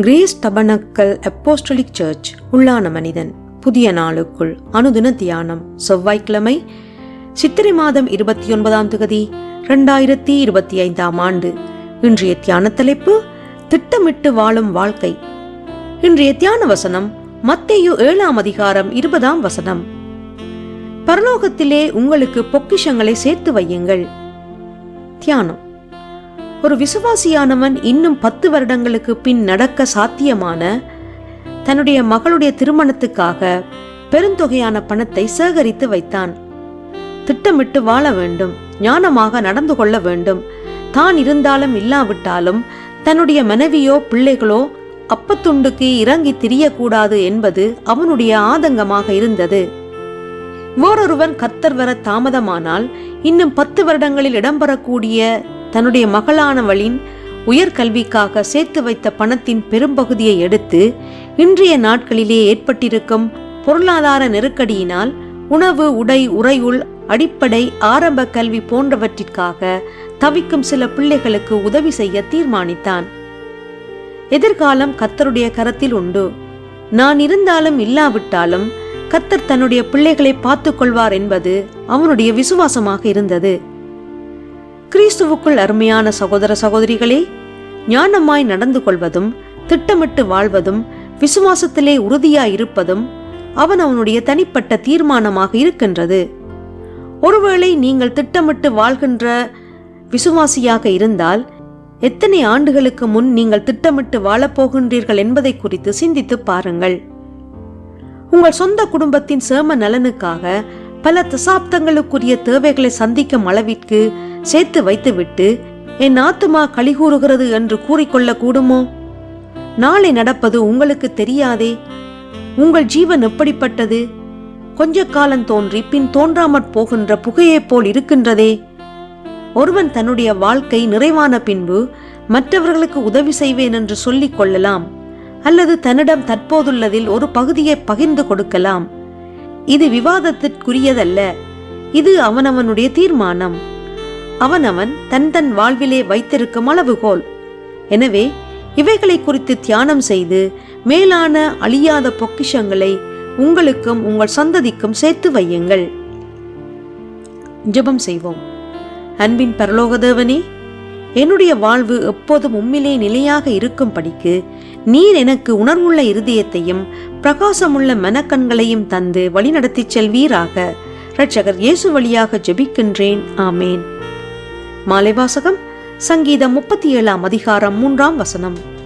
Grace tabernacle apostolic search உள்ளான மனிதன். புதிய நாளுக்குள் அனுதின தியானம் செவ்வாய்க்கிழமை சித்திரை மாதம் இருபத்தி ஒன்பதாம் தேதி ரெண்டாயிரத்தி இருபத்தி ஐந்தாம் ஆண்டு. இன்றைய தியான தலைப்பு திட்டமிட்டு வாழும் வாழ்க்கை. இன்றைய தியான வசனம் மத்தேயு ஏழாம் அதிகாரம் இருபதாம் வசனம். பரலோகத்திலே உங்களுக்கு பொக்கிஷங்களை சேர்த்து வையுங்கள். தியானம். ஒரு விசுவாசியானவன் இன்னும் பத்து வருடங்களுக்கு பின் நடக்க சாத்தியமான தன்னுடைய மகளுடைய திருமணத்துக்காக பெருந்தொகையான பணத்தை சேகரித்து வைத்தான். திட்டமிட்டு வாழ வேண்டும் ஞானமாக நடந்து கொள்ள வேண்டும். தான் இருந்தாலும் இல்லாவிட்டாலும் தன்னுடைய மனைவியோ பிள்ளைகளோ அப்பத்துண்டுக்கு இறங்கி திரியக்கூடாது என்பது அவனுடைய ஆதங்கமாக இருந்தது. வேறொருவன் கத்தர் வர தாமதமானால் இன்னும் பத்து வருடங்களில் இடம்பெறக்கூடிய தன்னுடைய மகளானவளின் உயர்கல்விக்காக சேர்த்து வைத்த பணத்தின் பெரும்பகுதியை எடுத்து இன்றைய நாட்களிலே ஏற்பட்டிருக்கும் பொருளாதார நெருக்கடியினால் உணவு உடை உறையுள் அடிப்படை ஆரம்ப கல்வி போன்றவற்றிற்காக தவிக்கும் சில பிள்ளைகளுக்கு உதவி செய்ய தீர்மானித்தான். எதிர்காலம் கத்தருடைய கரத்தில் உண்டு. நான் இருந்தாலும் இல்லாவிட்டாலும் கத்தர் தன்னுடைய பிள்ளைகளை பார்த்து கொள்வார் என்பது அவனுடைய விசுவாசமாக இருந்தது. கிறிஸ்துவுக்குள் அருமையான சகோதர சகோதரிகளே ஞானமாய் நடந்து கொள்வதும் திட்டமிட்டு வாழ்வதும் விசுவாசத்திலே உறுதியாய் இருப்பதும் அவன் அவனுடைய தனிப்பட்ட தீர்மானமாக இருக்கின்றது. ஒருவேளை நீங்கள் திட்டமிட்டு வாழ்கின்ற விசுவாசியாக இருந்தால் எத்தனை ஆண்டுகளுக்கு முன் நீங்கள் திட்டமிட்டு வாழப்போகின்றீர்கள் என்பதை குறித்து சிந்தித்து பாருங்கள். உங்கள் சொந்த குடும்பத்தின் சேம நலனுக்காக பல தசாப்தங்களுக்குரிய தேவைகளை சந்திக்கும் அளவிற்கு சேர்த்து வைத்துவிட்டு என் ஆத்துமா கலிகூறுகிறது என்று கூறிக்கொள்ள கூடுமோ நாளை நடப்பது உங்களுக்கு தெரியாதே? உங்கள் ஜீவன் எப்படிப்பட்டது? கொஞ்ச காலம் தோன்றி பின் தோன்றாமற் போகின்ற புகையைப் போல் இருக்கின்றதே? ஒருவன் தன்னுடைய வாழ்க்கை நிறைவான பின்பு மற்றவர்களுக்கு உதவி செய்வேன் என்று சொல்லிக் கொள்ளலாம் அல்லது தன்னிடம் தற்போதுள்ளதில் ஒரு பகுதியை பகிர்ந்து கொடுக்கலாம். இது விவாதத்திற்குரியதல்ல. இது அவனவனுடைய தீர்மானம். அவனவன் தன் தன் வாழ்விலே வைத்திருக்கும் அளவுகோல். எனவே இவைகளை குறித்து தியானம் செய்து மேலான அழியாத பொக்கிஷங்களை உங்களுக்கும் உங்கள் சந்ததிக்கும் சேர்த்து வையுங்கள். ஜெபம் செய்வோம். அன்பின் பரலோகதேவனே என்னுடைய வாழ்வு எப்போதும் உம்மிலே நிலையாக இருக்கும்படிக்கு நீர் எனக்கு உணர்வுள்ள இருதயத்தையும் பிரகாசமுள்ள மனக்கண்களையும் தந்து வழிநடத்திச் செல்வீராக. இரட்சகர் இயேசு வழியாக ஜெபிக்கின்றேன். ஆமேன். மாலை வாசகம் சங்கீதம் முப்பத்தி ஏழாம் அதிகாரம் மூன்றாம் வசனம்.